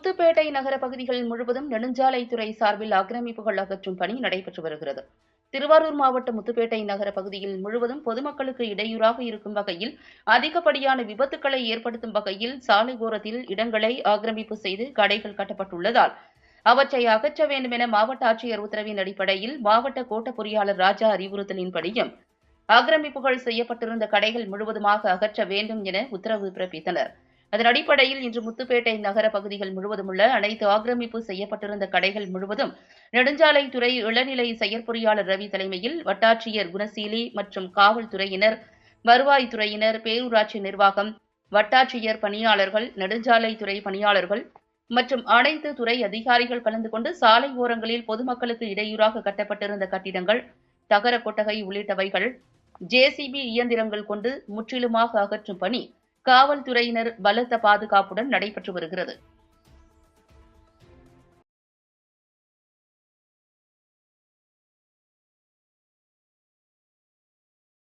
முத்துப்பேட்டை நகர பகுதிகள் முழுவதும் நெடுஞ்சாலைத்துறை சார்பில் ஆக்கிரமிப்புகள் அகற்றும் பணி நடைபெற்று வருகிறது. திருவாரூர் மாவட்டம் முத்துப்பேட்டை நகர பகுதியில் முழுவதும் பொதுமக்களுக்கு இடையூறாக இருக்கும் வகையில் அதிகப்படியான விபத்துக்களை ஏற்படுத்தும் வகையில் சாலை ஓரத்தில் இடங்களை ஆக்கிரமிப்பு செய்து கடைகள் கட்டப்பட்டுள்ளதால் அவற்றை அகற்ற வேண்டும் என மாவட்ட ஆட்சியர் உத்தரவின் அடிப்படையில் மாவட்ட கோட்ட பொறியாளர் ராஜா அறிவுறுத்தலின்படியும் ஆக்கிரமிப்புகள் செய்யப்பட்டிருந்த கடைகள் முழுவதுமாக அகற்ற வேண்டும் என உத்தரவு பிறப்பித்தனர். அதன் அடிப்படையில் இன்று முத்துப்பேட்டை நகர பகுதிகள் முழுவதும் உள்ள அனைத்து ஆக்கிரமிப்பு செய்யப்பட்டிருந்த கடைகள் முழுவதும் நெடுஞ்சாலைத்துறை இளநிலை செயற்பொறியாளர் ரவி தலைமையில் வட்டாட்சியர் குணசீலி மற்றும் காவல்துறையினர் வருவாய்த்துறையினர் பேரூராட்சி நிர்வாகம் வட்டாட்சியர் பணியாளர்கள் நெடுஞ்சாலைத்துறை பணியாளர்கள் மற்றும் அனைத்து துறை அதிகாரிகள் கலந்து கொண்டு சாலை ஓரங்களில் பொதுமக்களுக்கு இடையூறாக கட்டப்பட்டிருந்த கட்டிடங்கள் தகர கொட்டகை உள்ளிட்டவைகள் ஜேசிபி இயந்திரங்கள் கொண்டு முற்றிலுமாக அகற்றும் பணி காவல்துறையினர் பலத்த பாதுகாப்புடன் நடைபெற்று வருகிறது.